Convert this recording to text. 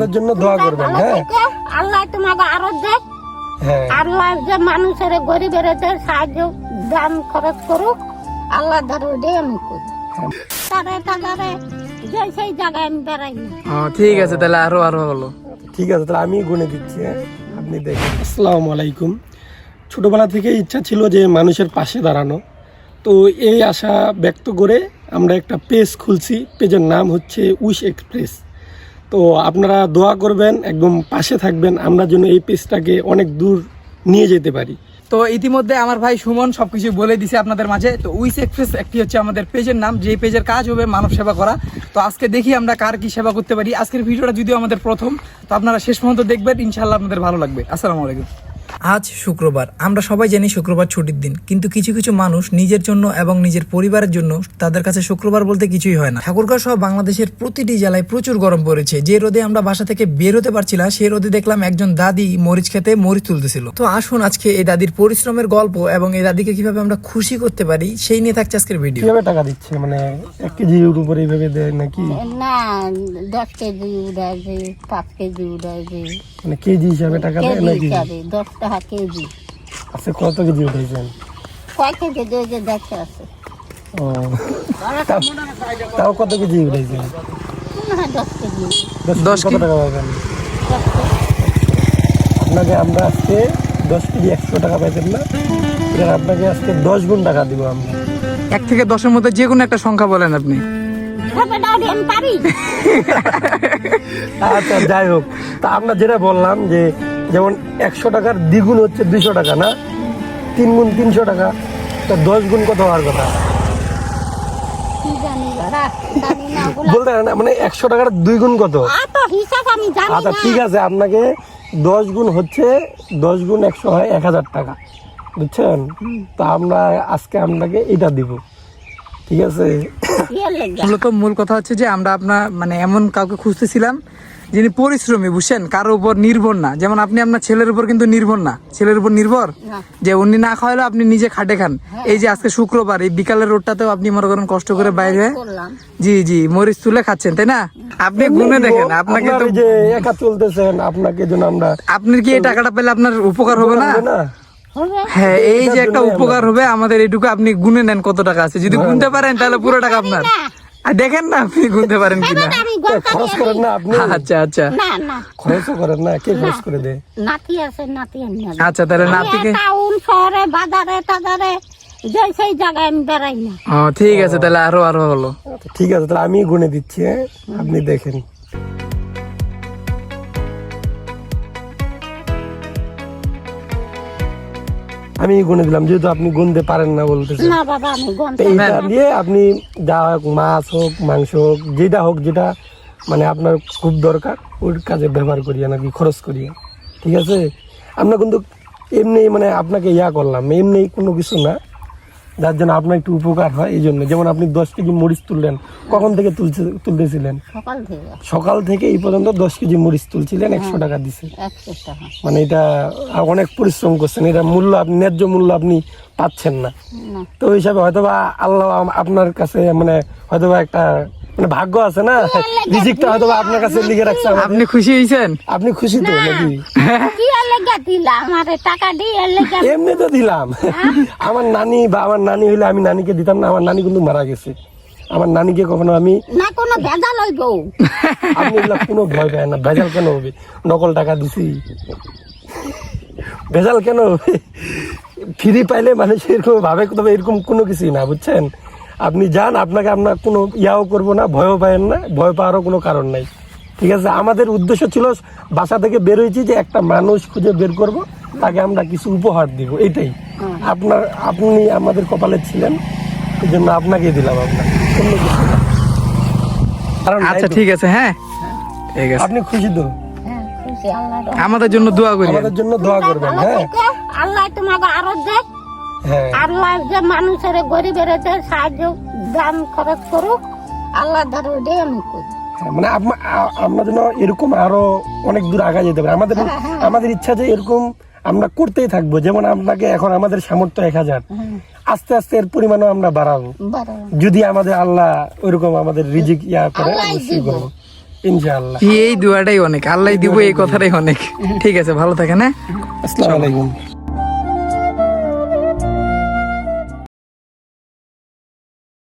তার জন্য দোয়া করবেন হ্যাঁ? আল্লাহ তোমাকে আরও দেখ। হ্যাঁ। আল্লাহ যে মানুষের গরিবের সাহায্য দান খরচ করুক আল্লাহ ধরো ওটাই আমি করি। তারে তারে যে সেই জায়গায় আমি বেড়াই না। ঠিক আছে তাহলে আরও আরও হলো ঠিক আছে তাহলে আমি গুনে দিচ্ছি হ্যাঁ? আপনি দেখেন। আসসালামু আলাইকুম। ছোটবেলা থেকে ইচ্ছা ছিল যে মানুষের পাশে দাঁড়ানো। তো এই আশা ব্যক্ত করে আমরা একটা পেজ খুলছি পেজের নাম হচ্ছে উইশ এক্সপ্রেস। তো আপনারা দোয়া করবেন, একদম পাশে থাকবেন, আমরা যেন এই পেজটাকে অনেক দূর নিয়ে যেতে পারি। তো ইতিমধ্যে আমার ভাই সুমন সবকিছু বলে দিছে আপনাদের মাঝে। তো উইস এক্সপ্রেস একটি হচ্ছে আমাদের পেজের নাম, যে পেজের কাজ হবে মানব সেবা করা। তো আজকে দেখি আমরা কার কি সেবা করতে পারি। আজকের ভিডিওটা যদিও আমাদের প্রথম, তো আপনারা শেষ পর্যন্ত দেখবেন ইনশাল্লাহ আপনাদের ভালো লাগবে। আসসালামু আলাইকুম। আজ শুক্রবার। আমরা সবাই জানি শুক্রবার ছুটির দিন কিন্তু কিছু কিছু মানুষ নিজের জন্য এবং নিজের পরিবারের জন্য তাদের কাছে শুক্রবার বলতে কিছুই হয় না। ঠাকুরগাঁও সহ বাংলাদেশের প্রতিটি জেলায় প্রচুর গরম পড়েছে। যে রোদে আমরা বাসা থেকে বের হতে পারছি না সেই রোদে দেখলাম একজন দাদি মরিচ খেতে মরিচ তুলতেছিল। তো আসুন আজকে এই দাদির পরিশ্রমের গল্প এবং এই দাদিকে কীভাবে আমরা খুশি করতে পারি সেই নিয়ে থাকছে আজকের ভিডিও। কীভাবে টাকা দিচ্ছে? মানে এক কেজির উপরে এইভাবে দেয় নাকি? না দশ কেজি উড়ায় যে পাঁচ কেজি উড়ায় যে। মানে কেজি হিসাবে টাকা দেয় নাকি? হিসাবে দশ টাকা কেজি। আচ্ছা কত কেজি উঠেছেন? কয় কেজি? দিয়ে যে দেখে আছে। ও তাও- তাও কত কেজি উঠেছেন? দশ কেজি। দশ কত টাকা পাবেন? আপনাকে আমরা আজকে দশ কেজি একশো টাকা পাইতেন না? এবার আপনাকে আজকে দশ গুণ টাকা দিব আমরা। এক থেকে দশের মধ্যে যে কোনো একটা সংখ্যা বলেন আপনি। আচ্ছা যাই হোক। তা আমরা যেটা বললাম যে যেমন একশো টাকার দ্বিগুণ হচ্ছে দুইশো টাকা না? তিন গুণ তিনশো টাকা তা দশ গুণ কত হওয়ার কথা? বলতে না মানে একশো টাকার দুই গুণ কত? এত হিসাব আমি জানি আচ্ছা ঠিক আছে আপনাকে দশ গুণ হচ্ছে দশ গুণ একশো হয় এক হাজার টাকা বুঝছেন? তা আমরা আজকে আপনাকে এটা দিব ঠিক আছে? মূলত মূল কথা হচ্ছে যে আমরা আপনার মানে এমন কাউকে খুঁজতেছিলাম যিনি পরিশ্রমী বুঝছেন? কারোর উপর নির্ভর না। যেমন আপনি আপনার ছেলের উপর কিন্তু নির্ভর না। ছেলের উপর নির্ভর? যে উনি না খাওয়ালেও আপনি নিজে খাটে খান। এই যে আজকে শুক্রবার এই বিকালের রোডটাতেও আপনি মনে করেন কষ্ট করে বাইরে হয়ে জি জি মরিচ তুলে খাচ্ছেন তাই না? আপনি গুনে দেখেন আপনাকে তো যে একা চলতেছেন আপনাকে যেন আমরা আপনার কি এই টাকাটা পেলে আপনার উপকার হবে না? হবে না? হবে। হ্যাঁ এই যে একটা উপকার হবে আমাদের এইটুকু আপনি গুনে নেন কত টাকা আছে। যদি গুনতে পারেন তাহলে পুরো টাকা আপনার। আর দেখেন না আপনি গুনতে পারেন কিনা। এবার আমি গল্প খরচ করেন না আপনি। আচ্ছা আচ্ছা। না না। খরচও করেন না কে খরচ করে দেয়? নাতি আছে নাতি আমি। জানি। আচ্ছা তাহলে আমি নাতিকে টাউন শহরে বাজারে টাজারে যে সেই জায়গায় আমি বেড়াই না। ও ঠিক আছে তাহলে আরও আরও হলো। আচ্ছা, ঠিক আছে তাহলে আমি গুনে দিচ্ছি হ্যাঁ? আপনি দেখেন। আমি গুনে দিলাম যেহেতু আপনি গুনতে পারেন না বলতেছেন। না বাবা আমি তো এইটা দিয়ে আপনি যা হোক মাছ হোক মাংস হোক যেটা হোক যেটা মানে আপনার খুব দরকার ওর কাজে ব্যবহার করিয়া নাকি খরচ করিয়া। ঠিক আছে? আমরা কিন্তু এমনি মানে আপনাকে ইয়া করলাম এমনি কোনো কিছু না। যার জন্য আপনার একটু উপকার হয় এই জন্য। যেমন আপনি দশ কেজি মরিচ তুললেন কখন থেকে তুলছে তুলতেছিলেন? সকাল থেকে। সকাল থেকে এই পর্যন্ত দশ কেজি মরিচ তুলছিলেন একশো টাকা দিছে। মানে এটা অনেক পরিশ্রম করছেন এটা মূল্য আপনি ন্যায্য মূল্য আপনি পাচ্ছেন না। না। তো ওই হিসাবে হয়তোবা আল্লাহ আপনার কাছে মানে হয়তোবা একটা মানে ভাগ্য আছে না? রিজিকটা হয়তোবা আপনার কাছে লিখে রাখছে। আপনি খুশি হয়েছেন? আপনি খুশি তো নাকি? এমনি তো দিলাম। আমার নানি বা আমার নানি হইলে আমি নানিকে দিতাম না আমার নানি কিন্তু মারা গেছে। আমার নানিকে কখনো আমি না কোনো ভেজাল হইব। আপনি এগুলা কোনো ভয় পায় না। ভেজাল কেন হবে? নকল টাকা দিছি। ভেজাল কেন হবে? ফ্রি পাইলে মানুষ এরকম ভাবে তবে এরকম কোনো কিছুই না বুঝছেন? আপনি যান আপনাকে আপনার কোনো ইয়াও করব না ভয়ও পাবেন না ভয় পাওয়ারও কোনো কারণ নাই। ঠিক আছে? আমাদের উদ্দেশ্য ছিল বাসা থেকে বের হয়েছি যে একটা মানুষ খুঁজে বের করব তাকে আমরা কিছু উপহার দিব এটাই। আপনার আপনি আমাদের কপালে ছিলেন এই জন্য আপনাকে দিলাম আপনার অন্য কিছু না। কারণ আচ্ছা ঠিক আছে হ্যাঁ। ঠিক আছে। আপনি খুশি তো? হ্যাঁ আমাদের জন্য দোয়া করি। আমাদের জন্য দোয়া করবেন হ্যাঁ। আল্লাহ তোমাকে আরও দেখ হ্যাঁ আল্লাহ যে মানুষের গরিবের যে সাহায্য দান খরচ করুক আল্লাহ ধরো ওটাই আমি করি। হ্যাঁ, মানে আমরা যেন এরকম আরও অনেক দূর আগা যেতে পারি। আমাদের আমাদের ইচ্ছা যে এরকম আমরা করতেই থাকব। যেমন আপনাকে এখন আমাদের সামর্থ্য এক হাজার। আস্তে আস্তে এর পরিমাণও আমরা বাড়াবো। যদি আমাদের আল্লাহ ওইরকম আমাদের রিজিক ইয়া করে অবশ্যই করব। ইনশাআল্লাহ। এই দুয়াটাই অনেক। আল্লাহ দিব এই কথাটাই অনেক। ঠিক আছে ভালো থাকেন হ্যাঁ? আসসালামু আলাইকুম।